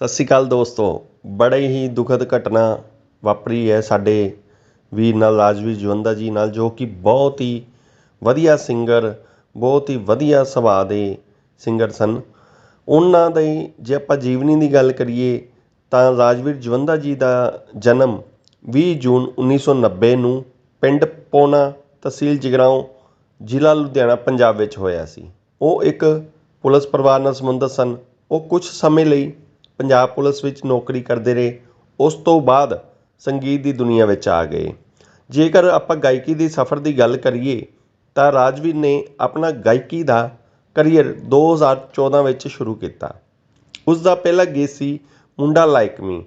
ਸਤਿ ਸ਼੍ਰੀ ਅਕਾਲ ਦੋਸਤੋ। ਬੜੇ ਹੀ ਦੁਖਦ ਘਟਨਾ ਵਾਪਰੀ ਹੈ ਸਾਡੇ ਵੀਰ ਨਾਲ, ਰਾਜਵੀਰ ਜਵੰਦਾ ਜੀ ਨਾਲ, ਜੋ ਕਿ ਬਹੁਤ ਹੀ ਵਧੀਆ ਸਿੰਗਰ ਬਹੁਤ ਹੀ ਵਧੀਆ ਸੁਭਾਅ ਦੇ ਸਿੰਗਰ ਸਨ। ਉਹਨਾਂ ਦੇ ਜੇ ਆਪਾਂ ਜੀਵਨੀ ਦੀ ਗੱਲ ਕਰੀਏ ਤਾਂ ਰਾਜਵੀਰ ਜਵੰਦਾ ਜੀ ਦਾ ਜਨਮ 20 ਜੂਨ 1990 ਨੂੰ ਪਿੰਡ ਪੋਨਾ ਤਹਿਸੀਲ ਜਗਰਾਓਂ ਜ਼ਿਲ੍ਹਾ ਲੁਧਿਆਣਾ, ਪੰਜਾਬ ਵਿੱਚ ਹੋਇਆ ਸੀ। ਉਹ ਇੱਕ ਪੁਲਿਸ ਪਰਿਵਾਰ ਨਾਲ ਸੰਬੰਧਿਤ ਸਨ। ਉਹ ਕੁਝ ਸਮੇਂ ਲਈ ਪੰਜਾਬ ਪੁਲਿਸ ਵਿੱਚ ਨੌਕਰੀ ਕਰਦੇ ਰਹੇ, ਉਸ ਤੋਂ ਬਾਅਦ ਸੰਗੀਤ ਦੀ ਦੁਨੀਆ ਵਿੱਚ ਆ ਗਏ। ਜੇਕਰ ਆਪਾਂ ਗਾਇਕੀ ਦੀ ਸਫ਼ਰ ਦੀ ਗੱਲ ਕਰੀਏ, ਤਾਂ ਰਾਜਵੀਰ ਨੇ ਆਪਣਾ ਗਾਇਕੀ ਦਾ ਕਰੀਅਰ 2014 ਵਿੱਚ ਸ਼ੁਰੂ ਕੀਤਾ। ਉਸ ਦਾ ਪਹਿਲਾ ਗੀਤ ਸੀ ਮੁੰਡਾ ਲਾਈਕ ਮੀ।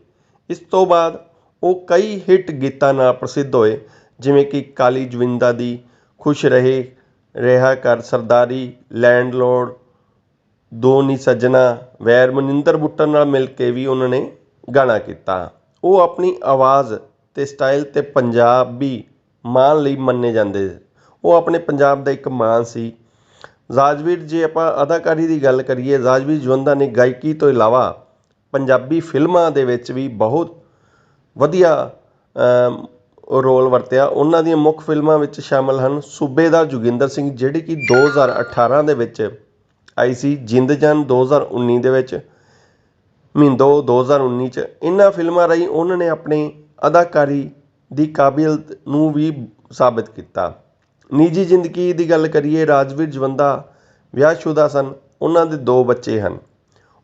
ਇਸ ਤੋਂ ਬਾਅਦ ਉਹ ਕਈ ਹਿੱਟ ਗੀਤਾਂ ਨਾਲ ਪ੍ਰਸਿੱਧ ਹੋਏ, ਜਿਵੇਂ ਕਿ ਕਾਲੀ ਜਵਿੰਦਾ ਦੀ ਖੁਸ਼ ਰਹੇ, ਰਿਹਾ ਕਰ ਸਰਦਾਰੀ, ਲੈਂਡਲੋਰਡ ਦੋ ਨੀ ਸੱਜਣਾ ਵੈਰ ਮਨਿੰਦਰ ਬੁੱਟਰ ਨਾਲ ਮਿਲ ਕੇ ਵੀ ਉਹਨਾਂ ਨੇ ਗਾਣਾ ਕੀਤਾ। ਉਹ ਆਪਣੀ ਆਵਾਜ਼ ਅਤੇ ਸਟਾਈਲ ਅਤੇ ਪੰਜਾਬੀ ਮਾਣ ਲਈ ਮੰਨੇ ਜਾਂਦੇ। ਉਹ ਆਪਣੇ ਪੰਜਾਬ ਦਾ ਇੱਕ ਮਾਣ ਸੀ। ਰਾਜਵੀਰ, ਜੇ ਆਪਾਂ ਅਦਾਕਾਰੀ ਦੀ ਗੱਲ ਕਰੀਏ, ਰਾਜਵੀਰ ਜਵੰਦਾ ਨੇ ਗਾਇਕੀ ਤੋਂ ਇਲਾਵਾ ਪੰਜਾਬੀ ਫਿਲਮਾਂ ਦੇ ਵਿੱਚ ਵੀ ਬਹੁਤ ਵਧੀਆ ਰੋਲ ਵਰਤਿਆ। ਉਹਨਾਂ ਦੀਆਂ ਮੁੱਖ ਫਿਲਮਾਂ ਵਿੱਚ ਸ਼ਾਮਿਲ ਹਨ ਸੂਬੇਦਾਰ ਜੋਗਿੰਦਰ ਸਿੰਘ, ਜਿਹੜੀ ਕਿ 2018 ਦੇ ਵਿੱਚ ਆਈ ਸੀ ਜਿੰਦ ਜਾਨ 2019 ਦੇ ਵਿੱਚ। ਮਿੰਦੋ 2019 ਚ ਇਹਨਾਂ ਫਿਲਮਾਂ ਰਾਹੀਂ ਉਹਨਾਂ ਨੇ ਆਪਣੀ ਅਦਾਕਾਰੀ ਦੀ ਕਾਬਲੀਅਤ ਨੂੰ ਵੀ ਸਾਬਿਤ ਕੀਤਾ। ਨਿੱਜੀ ਜ਼ਿੰਦਗੀ ਦੀ ਗੱਲ ਕਰੀਏ, ਰਾਜਵੀਰ ਜਵੰਦਾ ਵਿਆਹਸ਼ੁਦਾ ਸਨ। ਉਹਨਾਂ ਦੇ ਦੋ ਬੱਚੇ ਹਨ।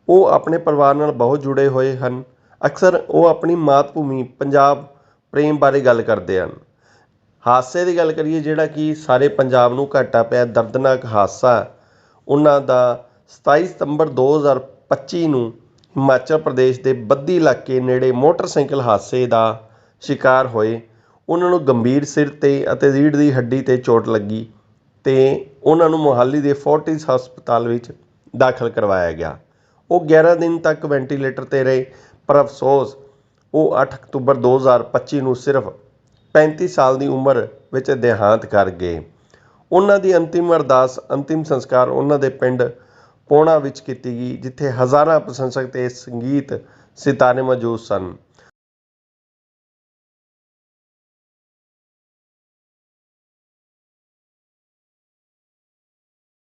ਉਹ ਆਪਣੇ ਪਰਿਵਾਰ ਨਾਲ ਬਹੁਤ ਜੁੜੇ ਹੋਏ ਹਨ। ਅਕਸਰ ਉਹ ਆਪਣੀ ਮਾਤ ਭੂਮੀ ਪੰਜਾਬ ਪ੍ਰੇਮ ਬਾਰੇ ਗੱਲ ਕਰਦੇ ਹਨ। ਹਾਦਸੇ ਦੀ ਗੱਲ ਕਰੀਏ, ਜਿਹੜਾ ਕਿ ਸਾਰੇ ਪੰਜਾਬ ਨੂੰ ਘਾਟਾ ਪਿਆ, ਦਰਦਨਾਕ ਹਾਦਸਾ ਉਹਨਾਂ ਦਾ 27 ਸਤੰਬਰ 2025 ਨੂੰ ਹਿਮਾਚਲ ਪ੍ਰਦੇਸ਼ ਦੇ ਬੱਦੀ ਇਲਾਕੇ ਨੇੜੇ ਮੋਟਰਸਾਈਕਲ ਹਾਦਸੇ ਦਾ ਸ਼ਿਕਾਰ ਹੋਏ। ਉਹਨਾਂ ਨੂੰ ਗੰਭੀਰ ਸਿਰ 'ਤੇ ਅਤੇ ਰੀੜ੍ਹ ਦੀ ਹੱਡੀ 'ਤੇ ਚੋਟ ਲੱਗੀ ਅਤੇ ਉਹਨਾਂ ਨੂੰ ਮੋਹਾਲੀ ਦੇ ਫੋਰਟਿਸ ਹਸਪਤਾਲ ਵਿੱਚ ਦਾਖਲ ਕਰਵਾਇਆ ਗਿਆ। ਉਹ 11 ਦਿਨ ਤੱਕ ਵੈਂਟੀਲੇਟਰ 'ਤੇ ਰਹੇ, ਪਰ ਅਫਸੋਸ, ਉਹ ਅੱਠ ਅਕਤੂਬਰ 2025 ਨੂੰ ਸਿਰਫ 35 ਸਾਲ ਦੀ ਉਮਰ ਵਿੱਚ ਦੇਹਾਂਤ ਕਰ ਗਏ। ਉਹਨਾਂ ਦੀ ਅੰਤਿਮ ਅਰਦਾਸ, ਅੰਤਿਮ ਸੰਸਕਾਰ ਉਹਨਾਂ ਦੇ ਪਿੰਡ ਪੋਣਾ ਵਿੱਚ ਕੀਤੀ ਗਈ, ਜਿੱਥੇ ਹਜ਼ਾਰਾਂ ਪ੍ਰਸ਼ੰਸਕ ਤੇ ਸੰਗੀਤ ਸਿਤਾਰੇ ਮੌਜੂਦ ਸਨ।